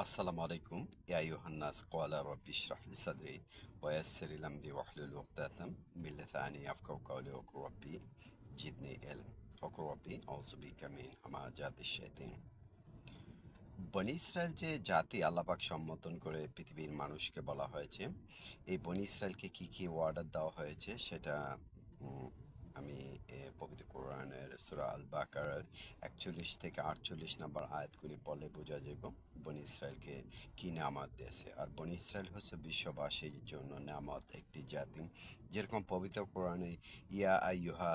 আসসালামু আলাইকুম। ইয়াইহান্নাস কোয়ালা রব্বি শরাহলি সাদরি ওয়াসিরিল আমরি ওয়াহলুল উকদাতাম মিল্লাতানি আফকাউ কাউলি ওকর রব্বি, জিদনি এল ওকর রব্বি আউযুবি কামিন হামা জাতি শাইতিন। বনি ইসরায়েল যে জাতি আল্লাপাক সম্মতন করে পৃথিবীর মানুষকে বলা হয়েছে, এই বনি ইসরায়েলকে কী কী অর্ডার দেওয়া হয়েছে সেটা আমি পবিত্র কোরআনের সুরা আল বাকার একচল্লিশ থেকে আটচল্লিশ নাম্বার আয়াতগুলি বলে বোঝা যাবে বনি ইসরায়েলকে কি নামাত দিয়েছে। আর বনি ইসরায়েল হচ্ছে বিশ্ববাসীর জন্য নামাত একটি জাতি। যেরকম পবিত্র কোরআনে ইয়া আইয়ুহা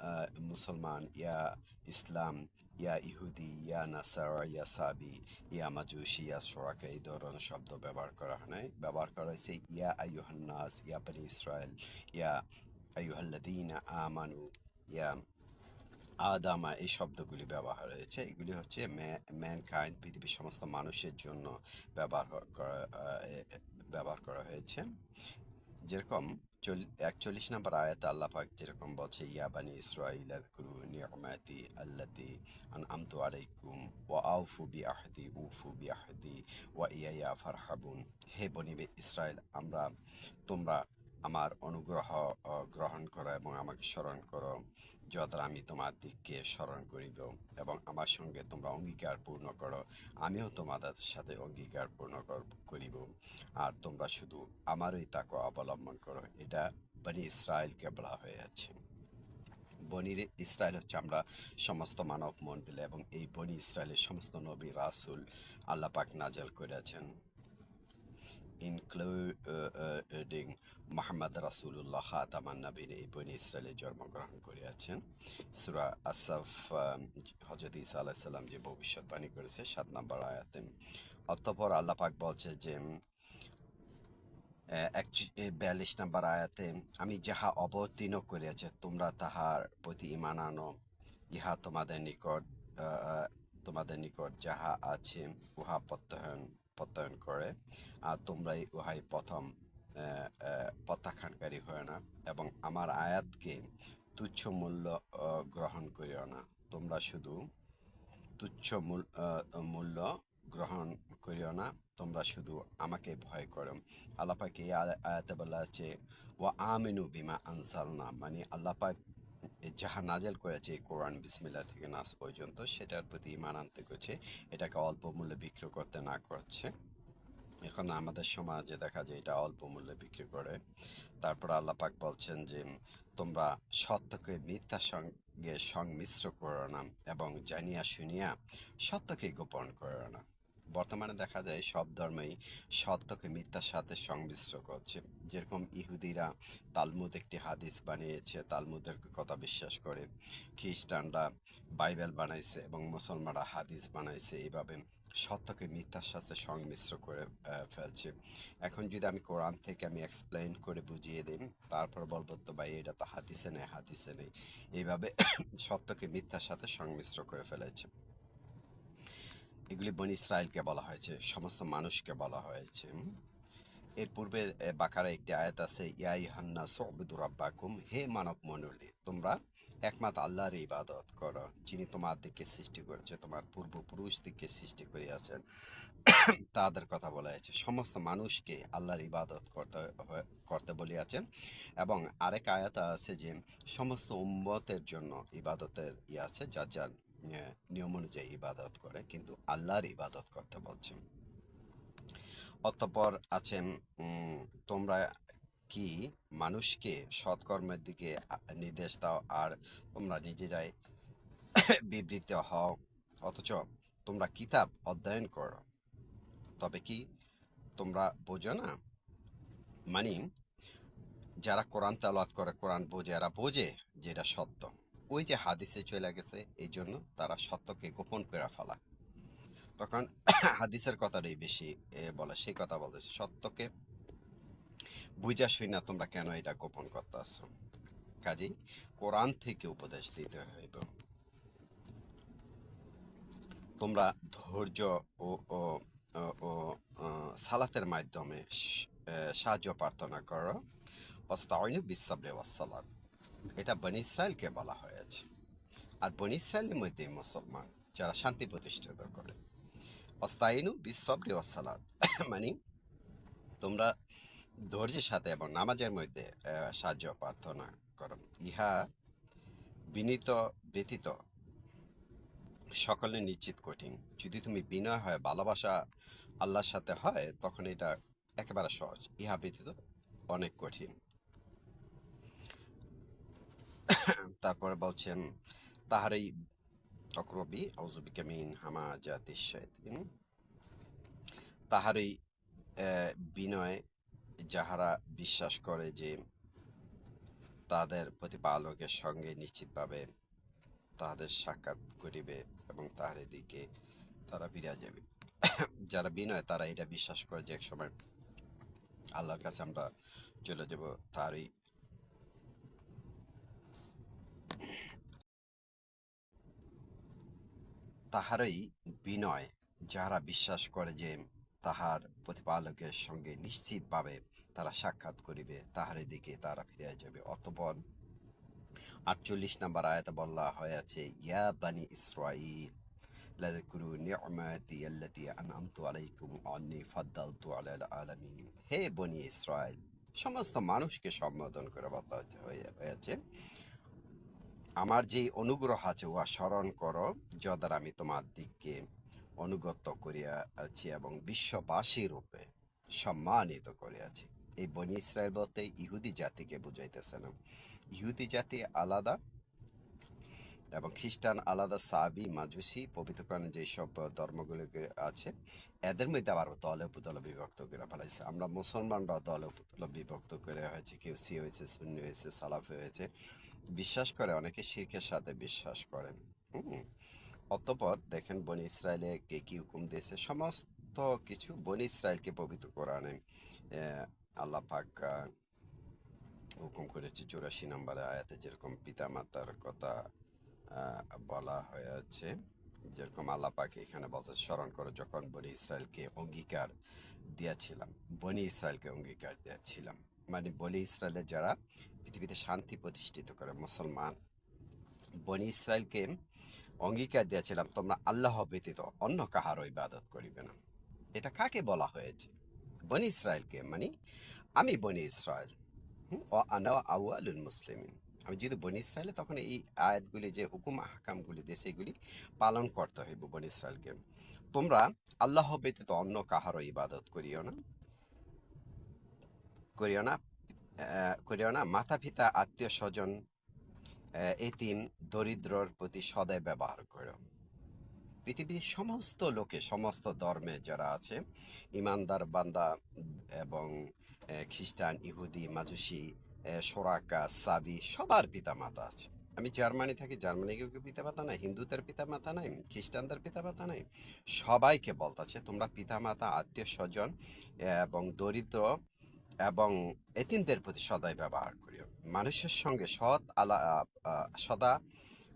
আহ, মুসলমান ইয়া ইসলাম ইয়া ইহুদি ইয়া নাসারা ইয়া সাবি ইয়া মাজুসি ইয়া সোরাকা এই ধরনের শব্দ ব্যবহার করা হয় ব্যবহার করা হয়েছে ইয়া আইয়ুহান্নাস ইয়া বনি ইসরায়েল ইয়া আইয়ুহাল্লাদিনা আমানু। ইয়া আদামা, এই শব্দগুলি ব্যবহার হয়েছে। এগুলি হচ্ছে ম্যান কাইন্ড পৃথিবীর সমস্ত মানুষের জন্য ব্যবহার করা ব্যবহার করা হয়েছে। যেরকম চল- একচল্লিশ নম্বর আয়াত আল্লাহ পাক যেরকম বলছে, ইয়া বানি ইসরাইল আযকুরু নি'মাতি আল্লাতি আনআমতু আলাইকুম ওয়া আউফু বিআহদি, উফু বিআহদি ওয়া ইয়া ফারহাবুন। হে বনি ইসরায়েল আমরা, তোমরা আমার অনুগ্রহ গ্রহণ করো এবং আমাকে স্মরণ করো যদ্রা আমি তোমার দিককে স্মরণ করিব এবং আমার সঙ্গে তোমরা অঙ্গীকার পূর্ণ করো। আমিও তোমাদের সাথে অঙ্গীকার পূর্ণ কর- করিব। আর তোমরা শুধু আমারই তাকে অবলম্বন করো। এটা বনি ইসরায়েলকে বলা হয়ে আছে। বনি ইসরায়েল হচ্ছে আমরা সমস্ত মানব মণ্ডলী এবং এই বনি ইসরায়েলের সমস্ত নবী, রাসুল আল্লাহ পাক নাজল করেছেন। ইনক্লুডিং মোহাম্মদ রাসুল্লাহ খাতামান নবীন এই বনি ইসরায়েলে জন্মগ্রহণ করিয়াছেন। সুরা আসাফ হজরত ইসা আলাহ সাল্লাম যে ভবিষ্যৎবাণী করেছে, সাত নম্বর আয়াতে। অতঃপর আল্লাহ পাক বলছে যে বিয়াল্লিশ নম্বর আয়াতে, আমি যাহা অবতীর্ণ করিয়াছে, তোমরা তাহার প্রতি ইমান আনো। ইহা তোমাদের নিকট তোমাদের নিকট যাহা আছে, উহা প্রত্যয়ন প্রত্যয়ন করে। আর তোমরাই উহাই প্রথম প্রত্যাখ্যানকারী হয় না এবং আমার আয়াতকে তুচ্ছ মূল্য গ্রহণ করিও না। তোমরা শুধু তুচ্ছ মূল্য গ্রহণ করিও না, তোমরা শুধু আমাকে ভয় করো। আল্লাপাক আয়াতে বলা আছে ও আমিনু বিমা আনসালনা মানে আল্লাপাক যাহা নাজেল করেছে এই কোরআন বিসমিল্লা থেকে নাস পর্যন্ত, সেটার প্রতি ইমান আনতে করছে, এটাকে অল্প মূল্যে বিক্রি করতে না করছে। এখন আমাদের সমাজে দেখা যায় এটা অল্প মূল্যে বিক্রি করে। তারপর আল্লাহ পাক বলছেন যে, তোমরা সত্যকে মিথ্যার সঙ্গে সংমিশ্র করো না এবং জানিয়া শুনিয়া সত্যকে গোপন করো না। বর্তমানে দেখা যায় সব ধর্মেই সত্যকে মিথ্যার সাথে সংমিশ্র করছে। যেরকম ইহুদিরা তালমুদ একটি হাদিস বানিয়েছে, তালমুদের কথা বিশ্বাস করে। খ্রিস্টানরা বাইবেল বানাইছে এবং মুসলমানরা হাদিস বানাইছে এইভাবে সত্যকে মিথ্যার সাথে সংমিশ্র করে ফেলছে। এখন যদি আমি কোরআন থেকে আমি এক্সপ্লেন করে বুঝিয়ে দিই, তারপর বলব তো ভাই, এটা তো হাতিসে নেই হাতিসে নেই। এইভাবে সত্যকে মিথ্যার সাথে সংমিশ্র করে ফেলেছে। এগুলি বন ইসরায়েলকে বলা হয়েছে, সমস্ত মানুষকে বলা হয়েছে। এর পূর্বে বাকারা একটি আয়াত আছে ইয়াই হান্না সবুদুর রাব্বাকুম, হে মানব মণ্ডলী, তোমরা একমাত্র আল্লাহর ইবাদত করো, যিনি তোমার দিকে সৃষ্টি করেছে, তোমার পূর্বপুরুষ দিকে সৃষ্টি করিয়াছেন। তাদের কথা বলা হয়েছে। সমস্ত মানুষকে আল্লাহর ইবাদত করতে করতে বলিয়াছেন। এবং আরেক আয়াত আছে যে, সমস্ত উম্মতের জন্য ইবাদতের ই আছে, যার যার নিয়ম অনুযায়ী ইবাদত করে, কিন্তু আল্লাহর ইবাদত করতে বলছেন অতঃপর আছেন তোমরা কি মানুষকে সৎকর্মের দিকে নির্দেশ দাও আর তোমরা নিজেরাই বিবৃত হও? অথচ তোমরা কিতাব অধ্যয়ন করো। তবে কি তোমরা বোঝো না? মানে যারা কোরআন তালাত করে, কোরআন বোঝে, এরা বোঝে যে এটা সত্য। ওই যে হাদিসে চলে গেছে এই জন্য তারা সত্যকে গোপন করে ফেলা। তখন হাদিসের কথাটাই বেশি বলে। সেই কথা বলতেছে, সত্যকে বুঝা শুই না তোমরা কেন এটা গোপন করতে আসছো কাজেই কোরআন থেকে উপদেশ দিতে হইব। তোমরা ধৈর্য ও ও সালাতের মাধ্যমে সাহায্য প্রার্থনা করো। অস্তাইনু বিসাবরে ওয়াসালাত এটা বনি ইসরায়েলকে বলা হয়েছে। আর বনি ইসরায়েলের মধ্যে মুসলমান, যারা শান্তি প্রতিষ্ঠিত করে। অস্তাইনু বিশ্বব্রি ওয়াসালাদ মানে তোমরা ধৈর্যের সাথে এবং নামাজের মধ্যে সাহায্য, প্রার্থনা করো। ইহা বিনীত, ব্যতীত সকলে নিশ্চিত কঠিন। যদি তুমি বিনয় হয়, ভালোবাসা আল্লাহর সাথে হয়, তখন এটা একেবারে সহজ। ইহা ব্যতীত অনেক কঠিন। তারপরে বলছেন তাহারই অক্রবি আউজুবিকা মিন হামা জাতি তাহারই বিনয় যাহারা বিশ্বাস করে যে তাদের প্রতিপালকের সঙ্গে নিশ্চিতভাবে তাহাদের সাক্ষাৎ করিবে এবং তাহার দিকে তারা ফিরে যাবে। যারা বিনয়, তারা এটা বিশ্বাস করে যে এক সময় আল্লাহর কাছে আমরা চলে যাব, তারই তাহারই বিনয়, যাহারা বিশ্বাস করে যে তাহার প্রতিপালকের সঙ্গে নিশ্চিতভাবে তারা সাক্ষাৎ করিবে, তাহার দিকে তারা ফিরে যাবে অতপর আটচল্লিশ নাম্বার আয়াতে বলা হয়েছে, ইয়া বানি ইসরাইল হে বনি ইসরাইল সমস্ত মানুষকে সম্বোধন করে বলা হয়েছে আমার যে অনুগ্রহ আছে, উহা স্মরণ করো, যদ্বার আমি তোমার দিককে অনুগত করিয়াছি এবং বিশ্ববাসী রূপে সম্মানিত করিয়াছি। এই বনি ইসরায়েল বলতে ইহুদি জাতিকে বুঝাইতেছে না। ইহুদি জাতি আলাদা এবং খ্রিস্টান আলাদা, সাবি, মাজুসি, পবিত্রকরণ যেসব ধর্মগুলো আছে, এদের মধ্যে আবার দলে দলে বিভক্ত করে ফেলাইছে। আমরা মুসলমানরা দলে দলে বিভক্ত করে হয়েছে। কেউ সি হয়েছে শূন্য হয়েছে, সালাফ হয়েছে। বিশ্বাস করে, অনেকে শিরকের সাথে বিশ্বাস করেন। অতপর দেখেন, বনি ইসরায়েলে কে কি হুকুম দিয়েছে? সমস্ত কিছু বনি ইসরায়েলকে পবিত্র কোরআনে আল্লাহ পাক হুকুম করেছে। চুরাশি নম্বরে আয়াতে যেরকম পিতা মাতার কথা বলা হয়েছে, যেরকম আল্লাহ পাক এখানে বলতে স্মরণ করো, যখন বনি ইসরায়েলকে অঙ্গীকার দিয়েছিলাম, বনি ইসরায়েলকে অঙ্গীকার দিয়েছিলাম। মানে বনি ইসরায়েলের যারা পৃথিবীতে শান্তি প্রতিষ্ঠিত করে, মুসলমান। বনি ইসরায়েলকে অঙ্গীকার দিয়েছিলাম, তোমরা আল্লাহ ব্যতীত অন্য কাহারও ইবাদত করিবে না। এটা কাকে বলা হয়েছে? বনি ইসরায়েলকে মানে আমি বনি ইসরায়েল ও আনা আউয়ালুল মুসলিমিন। আমি যেহেতু বনি ইসরায়েলে তখন এই আয়াতগুলি যে হুকুম হাকামগুলি দিয়ে সেগুলি পালন করতে হইব বনি ইসরায়েলকে তোমরা আল্লাহ ব্যতীত অন্য কাহারও ইবাদত করিও না। করিও না। করিও না, মাতা পিতা, আত্মীয় স্বজন এতিম দরিদ্রর প্রতি সদয় ব্যবহার করো পৃথিবীর সমস্ত লোকে, সমস্ত ধর্মে যারা আছে, ইমানদার বান্দা এবং খ্রিস্টান, ইহুদি, মাজুসি সোরাকা, সাবি, সবার পিতা মাতা আছে। আমি জার্মানি থাকি জার্মানিকে পিতা মাতা নাই? হিন্দুদের পিতা মাতা নাই? খ্রিস্টানদের পিতা মাতা নাই? সবাইকে বলতেছে তোমরা পিতা মাতা আত্মীয় স্বজন এবং দরিদ্র এবং এতিমদের প্রতি সদাই ব্যবহার করিও। মানুষের সঙ্গে সৎ আলা সদা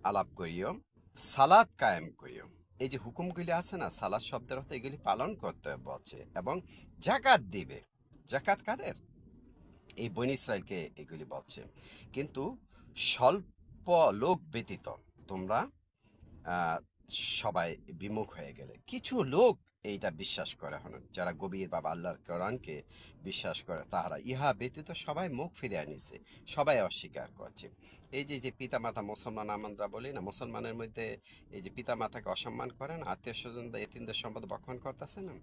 আলাপ করিও সালাদ কায়েম করিও। এই যে হুকুমগুলি আছে না সালাদ শব্দের অর্থ এগুলি পালন করতে বলছে এবং জাকাত দিবে। জাকাত কাদের? এই বনি ইসরায়েলকে এগুলি বলছে। কিন্তু স্বল্প লোক ব্যতীত তোমরা সবাই বিমুখ হয়ে গেলে। কিছু লোক এইটা বিশ্বাস করে হন যারা গভীর বাবা আল্লাহর কোরআনকে বিশ্বাস করে, তাহারা। ইহা ব্যতীত সবাই মুখ ফিরিয়ে নিছে, সবাই অস্বীকার করছে। এই যে যে পিতামাতা মুসলমান আমরা বলি না, মুসলমানের মধ্যে এই যে পিতামাতাকে অসম্মান করে না আত্মীয় স্বজনদের, এতিমদের সম্পদ বক্ষণ করতেছে না?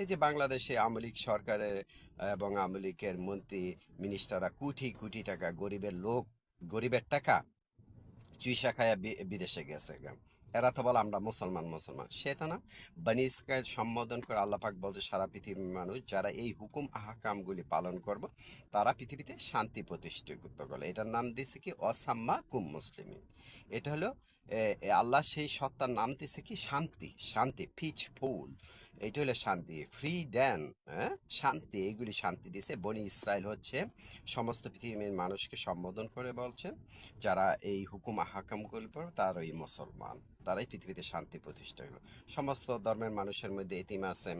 এই যে বাংলাদেশে আওয়ামী লীগ সরকারের এবং আওয়ামী লীগের মন্ত্রী, মিনিস্টাররা কোটি কোটি টাকা গরিবের লোক, গরিবের টাকা চুইসা খায়া বিদেশে গেছে। এরা তো বলে আমরা মুসলমান মুসলমান। সেটা না। বানি ইসরায়েল সম্বোধন করে আল্লাপাক বলছে, সারা পৃথিবীর মানুষ যারা এই হুকুম, আহকামগুলি পালন করবে, তারা পৃথিবীতে শান্তি প্রতিষ্ঠিত করবে। এটার নাম দিয়েছে কি? অসাম্মা কুম মুসলিমিন। এটা হলো আল্লাহ সেই সত্তার নাম দিয়েছে কি? শান্তি শান্তি ফিচ ফুল এটা হলো শান্তি ফ্রি ড্যান হ্যাঁ শান্তি। এগুলি শান্তি দিয়েছে বনি ইসরায়েল হচ্ছে সমস্ত পৃথিবীর মানুষকে সম্বোধন করে বলছেন যারা এই হুকুম হাকামগুলি পড়ে তারাই মুসলমান। তারাই পৃথিবীতে শান্তি প্রতিষ্ঠা হলো সমস্ত ধর্মের মানুষের মধ্যে এতিম আছে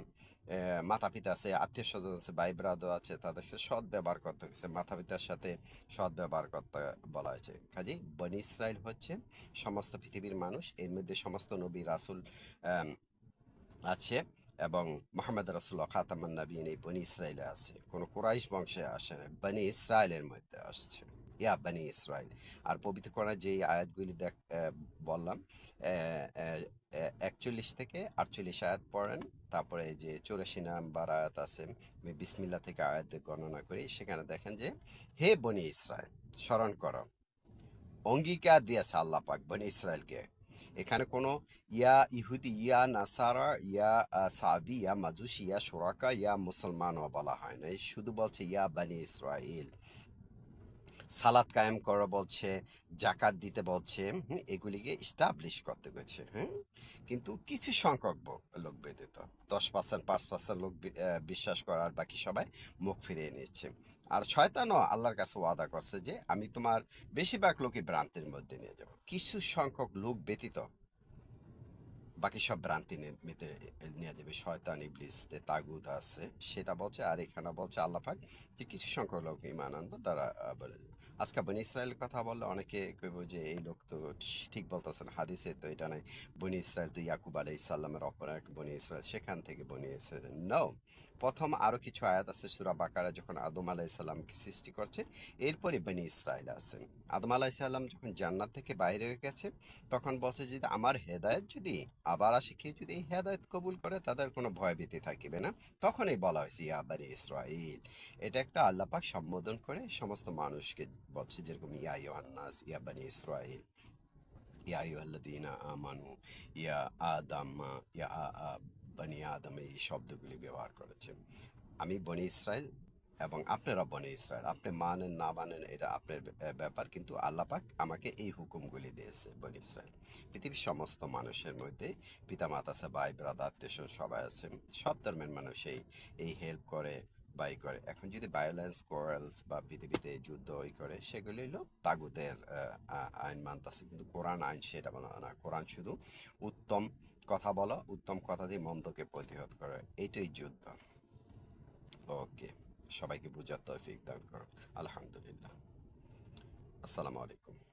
মাতা পিতা আছে আত্মীয় স্বজন আছে ভাই ব্রাদো আছে, তাদের সাথে সৎ ব্যবহার করতে হয়েছে। মাতা পিতার সাথে সৎ ব্যবহার করতে বলা হয়েছে। কাজেই বনি ইসরায়েল হচ্ছে সমস্ত পৃথিবীর মানুষ, এর মধ্যে সমস্ত নবী, রাসুল আছে এবং মোহাম্মদ রাসুল্লাহ খাতামান নবীন এই বনি ইসরায়েলে আছে। কোনো কুরাইশ বংশে আসে না, বনি ইসরায়েলের মধ্যে আসছে। ইয়া বনি ইসরায়েল আর পবিত্র কোরআনে যেই আয়াতগুলি দেখ বললাম একচল্লিশ থেকে আটচল্লিশ আয়াত পড়েন, তারপরে যে চৌরাশি নাম্বার আয়াত আছে বিসমিল্লা থেকে আয়াত গণনা করি, সেখানে দেখেন যে, হে বনি ইসরায়েল স্মরণ করো, অঙ্গীকার দিয়েছে আল্লাহ পাক বনি ইসরায়েলকে এখানে কোনো ইয়া ইহুদি, ইয়া নাসারা, ইয়া সাবি, ইয়া মাজুসি ইয়া সোরাকা ইয়া মুসলমানও বলা হয় না শুধু বলছে ইয়া বানি ইসরায়েল সালাত কায়েম করো বলছে, জাকাত দিতে বলছে এগুলিকে স্টাবলিশ করতে গেছে হ্যাঁ কিন্তু কিছু সংখ্যক লোক ব্যতীত, দশ পার্সেন্ট পাঁচ পার্সেন্ট লোক বিশ্বাস করার বাকি সবাই মুখ ফিরিয়ে নিচ্ছে আর শয়তানও আল্লাহর কাছে ওয়াদা করছে যে, আমি তোমার বেশিরভাগ লোকই ভ্রান্তির মধ্যে নিয়ে যাব। কিছু সংখ্যক লোক ব্যতীত বাকি সব ভ্রান্তি নিতে নিয়ে যাবে। শয়তান ইবলিস তাগুদ আছে, সেটা বলছে, আর এখানে বলছে আল্লাহ পাক যে কিছু সংখ্যক লোক ইমান আনব, তারা বলে। আজকে বনি ইসরায়েলের কথা বললে অনেকে কইব যে, এই লোক তো ঠিক বলতেছেন হাদিসে তো এটা নাই। বনি ইসরায়েল তো ইয়াকুব আলাই ইসাল্লামের অপর এক বনি ইসরায়েল। সেখান থেকে বনি ইসরায়েল নো প্রথম আরও কিছু আয়াত আছে, সুরা বাকারা, যখন আদম আলাহ ইসাল্লামকে সৃষ্টি করছে। এরপরে বনি ইসরায়েল আছেন। আদম আলাহ ইসাল্লাম যখন জান্নাত থেকে বাইরে হয়ে গেছে, তখন বলছে যে আমার হেদায়েত যদি আবার আসে, কেউ যদি এই হেদায়েত কবুল করে তাদের কোনো ভয়ভীতি থাকিবে না। তখনই বলা হয়েছে, ইয়া বানি ইসরাইল, এটা একটা আল্লাপাক সম্বোধন করে সমস্ত মানুষকে বলছে যেরকম, ইয়া ইয়োহান্নাস ইয়া বানি ইসরাইল, ইয়া ইউহাল্লাদিনা আমানু, ইয়া আদাম্মা ইয়া আ- বনি আদম এই শব্দগুলি ব্যবহার করেছে। আমি বনি ইসরায়েল এবং আপনারা বনে ইসরায়েল আপনি মানেন, না মানেন, এটা আপনার ব্যাপার। কিন্তু আল্লাহ পাক আমাকে এই হুকুমগুলি দিয়েছে বনি ইসরায়েল পৃথিবীর সমস্ত মানুষের মধ্যে পিতা মাতা আছে, ভাই, ব্রাদার, আত্মীয় সবাই আছে। সব ধর্মের মানুষ এই হেল্প করে বাই করে। এখন যদি ভায়োলেন্স কোরালস বা পৃথিবীতে যুদ্ধ ওই করে, সেগুলি হলো তাগুতের আইন মানতেছে। কিন্তু কোরআন আইন সেটা না। কোরআন শুধু উত্তম কথা বলো, উত্তম কথা দিয়ে মন্দকে প্রতিহত করে। এটাই যুদ্ধ। ওকে, সবাইকে বুঝার তৌফিক দান করো। আলহামদুলিল্লাহ। আসসালামু আলাইকুম।